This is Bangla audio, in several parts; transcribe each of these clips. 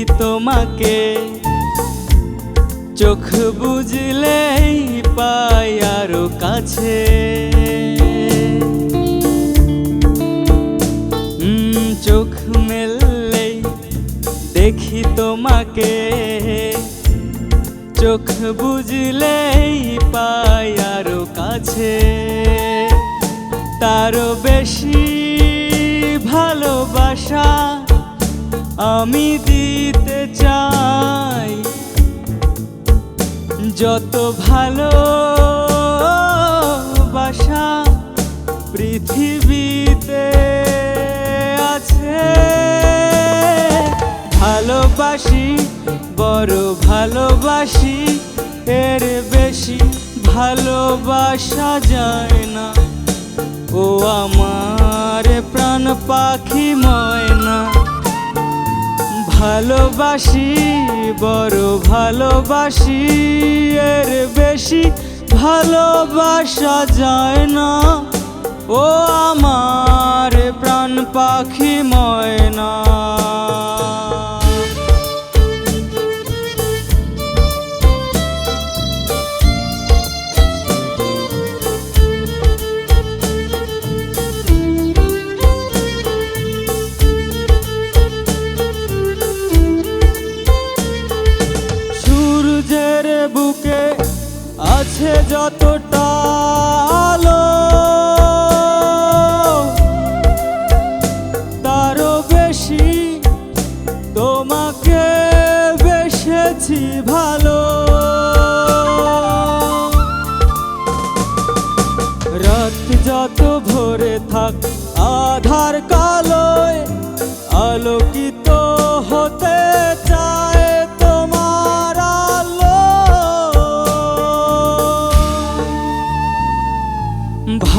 দেখি তোমাকে। চোখ বুঝলেই পাই আরও কাছে। চোখ মেললেই দেখি তোমাকে। চোখ বুঝলেই পাই আরও কাছে। তারও বেশি ভালোবাসা আমি দিতে চাই যত ভালো বাসা পৃথিবীতে আছে। ভালোবাসি, বড় ভালোবাসি, এর বেশি ভালোবাসা যায় না। ও আমার প্রাণ পাখি ময়না ভালোবাসি বড় ভালোবাসি এর বেশি ভালোবাসা যায় না। ও আমার প্রাণ পাখি আছে যতটা আলো তারও বেশি তোমাকে বেসেছি ভালো। রাত যত ভরে থাক আধার কালোয়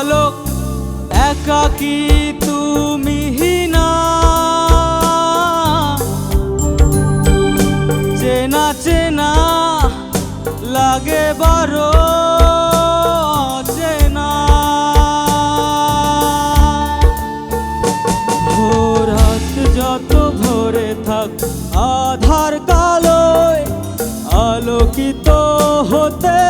পলক একাকি তুমি না চেনা চেনা লাগে বড় চেনা। যত আধার কালোয় আলোকিত হতে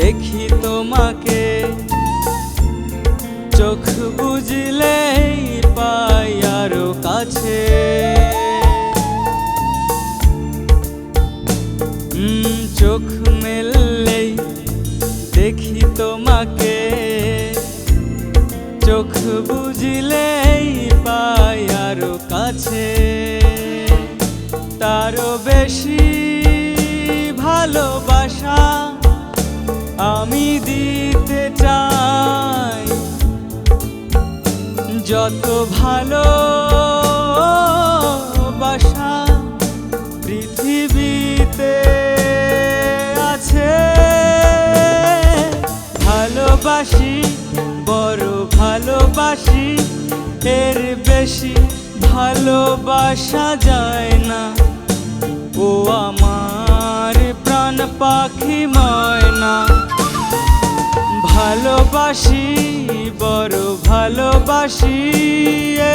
দেখি তোমাকে। চোখ বুঝলেই পাই আরও কাছে। চোখ মেললেই দেখি তোমাকে। চোখ বুঝলেই পাই আরও কাছে। তারও বেশি আমি দিতে চাই। যত ভালো বাসা পৃথিবীতে আছে, ভালোবাসি, বড় ভালোবাসি, এর বেশি ভালোবাসা যায় না। ও আমার প্রাণ পাখি ময়না। ভালোবাসি বড় ভালোবাসি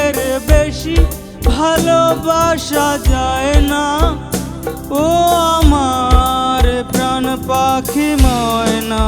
এর বেশি ভালোবাসা যায় না। ও আমার প্রাণ পাখি ময়না।